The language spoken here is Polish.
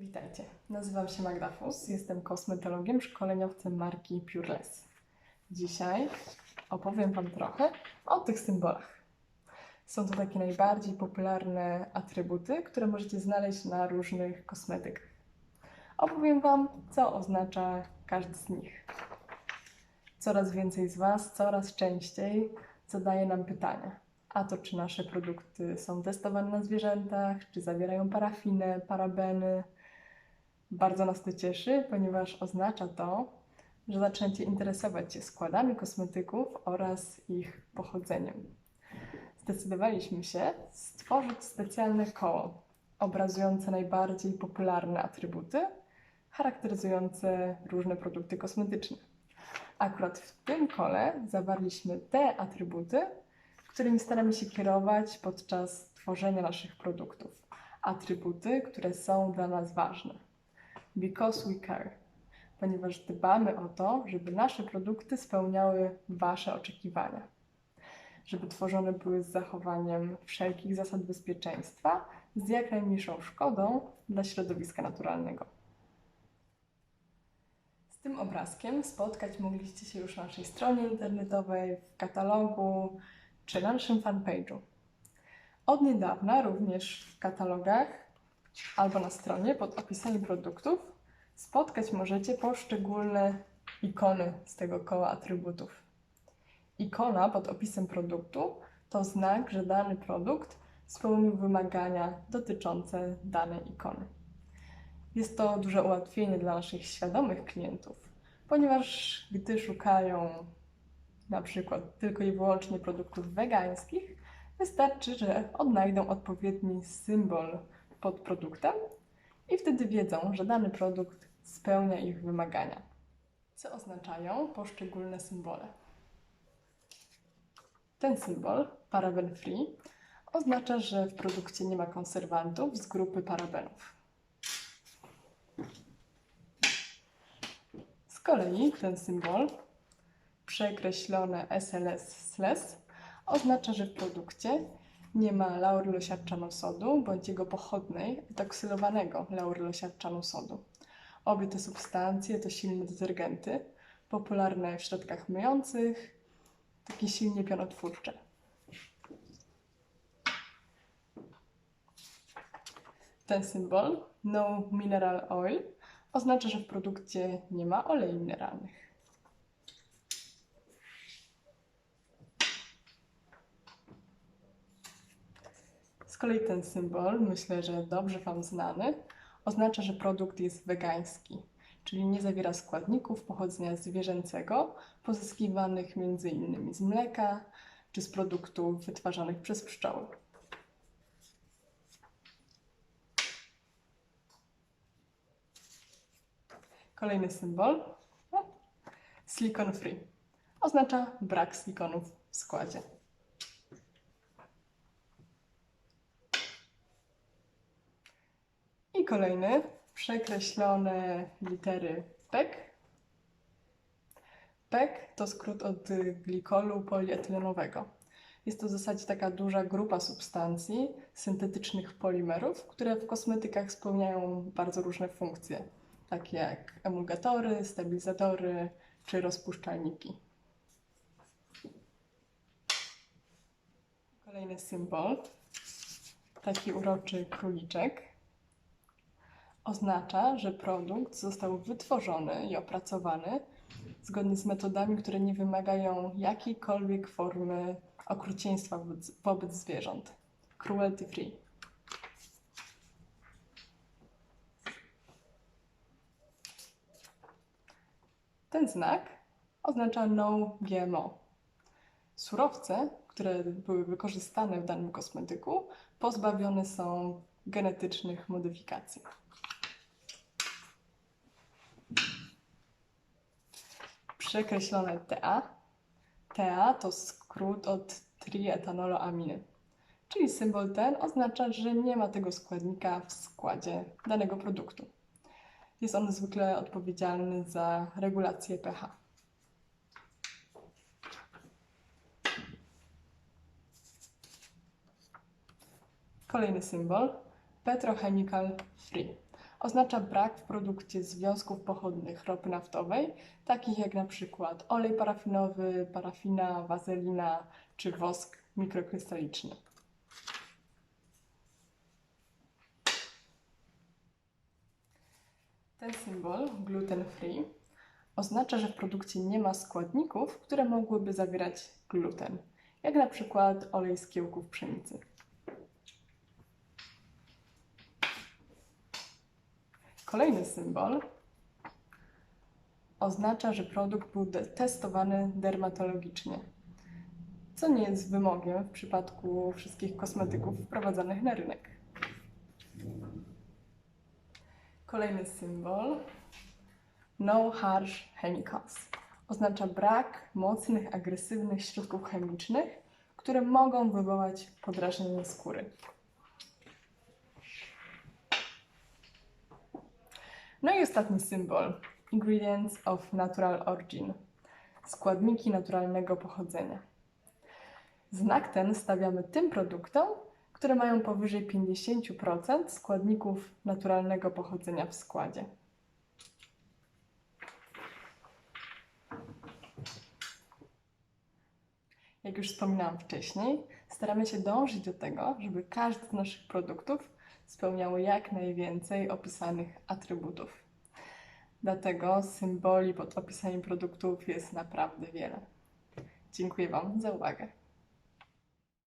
Witajcie, nazywam się Magda Fus, jestem kosmetologiem, szkoleniowcem marki Pureless. Dzisiaj opowiem Wam trochę o tych symbolach. Są to takie najbardziej popularne atrybuty, które możecie znaleźć na różnych kosmetykach. Opowiem Wam, co oznacza każdy z nich. Coraz więcej z Was, coraz częściej zadaje nam pytania. A to, czy nasze produkty są testowane na zwierzętach, czy zawierają parafinę, parabeny. Bardzo nas to cieszy, ponieważ oznacza to, że zaczęcie interesować się składami kosmetyków oraz ich pochodzeniem. Zdecydowaliśmy się stworzyć specjalne koło obrazujące najbardziej popularne atrybuty, charakteryzujące różne produkty kosmetyczne. Akurat w tym kole zawarliśmy te atrybuty, którymi staramy się kierować podczas tworzenia naszych produktów. Atrybuty, które są dla nas ważne. Because we care. Ponieważ dbamy o to, żeby nasze produkty spełniały Wasze oczekiwania. Żeby tworzone były z zachowaniem wszelkich zasad bezpieczeństwa, z jak najmniejszą szkodą dla środowiska naturalnego. Z tym obrazkiem spotkać mogliście się już na naszej stronie internetowej, w katalogu czy na naszym fanpage'u. Od niedawna również w katalogach albo na stronie pod opisami produktów spotkać możecie poszczególne ikony z tego koła atrybutów. Ikona pod opisem produktu to znak, że dany produkt spełnił wymagania dotyczące danej ikony. Jest to duże ułatwienie dla naszych świadomych klientów, ponieważ gdy szukają na przykład tylko i wyłącznie produktów wegańskich, wystarczy, że odnajdą odpowiedni symbol pod produktem i wtedy wiedzą, że dany produkt spełnia ich wymagania. Co oznaczają poszczególne symbole? Ten symbol, paraben free, oznacza, że w produkcie nie ma konserwantów z grupy parabenów. Z kolei ten symbol, przekreślone SLS-SLS, oznacza, że w produkcie nie ma laurylosiarczanu sodu bądź jego pochodnej, etoksylowanego laurylosiarczanu sodu. Obie te substancje to silne detergenty, popularne w środkach myjących, takie silnie pionotwórcze. Ten symbol, no mineral oil, oznacza, że w produkcie nie ma olei mineralnych. Kolei ten symbol, myślę, że dobrze Wam znany, oznacza, że produkt jest wegański, czyli nie zawiera składników pochodzenia zwierzęcego, pozyskiwanych m.in. z mleka czy z produktów wytwarzanych przez pszczoły. Kolejny symbol, silicon free, oznacza brak silikonów w składzie. Kolejny, przekreślone litery PEG. PEG to skrót od glikolu polietylenowego. Jest to w zasadzie taka duża grupa substancji, syntetycznych polimerów, które w kosmetykach spełniają bardzo różne funkcje, takie jak emulgatory, stabilizatory czy rozpuszczalniki. Kolejny symbol, taki uroczy króliczek oznacza, że produkt został wytworzony i opracowany zgodnie z metodami, które nie wymagają jakiejkolwiek formy okrucieństwa wobec, wobec zwierząt. Cruelty free. Ten znak oznacza no GMO. Surowce, które były wykorzystane w danym kosmetyku, pozbawione są genetycznych modyfikacji. Przekreślone TA. TA to skrót od trietanoloaminy, czyli symbol ten oznacza, że nie ma tego składnika w składzie danego produktu. Jest on zwykle odpowiedzialny za regulację pH. Kolejny symbol Petrochemical Free oznacza brak w produkcie związków pochodnych ropy naftowej, takich jak na przykład olej parafinowy, parafina, wazelina czy wosk mikrokrystaliczny. Ten symbol, gluten free, oznacza, że w produkcie nie ma składników, które mogłyby zawierać gluten, jak na przykład olej z kiełków pszenicy. Kolejny symbol oznacza, że produkt był testowany dermatologicznie, co nie jest wymogiem w przypadku wszystkich kosmetyków wprowadzanych na rynek. Kolejny symbol No harsh chemicals oznacza brak mocnych, agresywnych środków chemicznych, które mogą wywołać podrażnienie skóry. No i ostatni symbol Ingredients of Natural Origin składniki naturalnego pochodzenia. Znak ten stawiamy tym produktom, które mają powyżej 50% składników naturalnego pochodzenia w składzie. Jak już wspominałam wcześniej, staramy się dążyć do tego, żeby każdy z naszych produktów spełniał jak najwięcej opisanych atrybutów. Dlatego symboli pod opisami produktów jest naprawdę wiele. Dziękuję Wam za uwagę.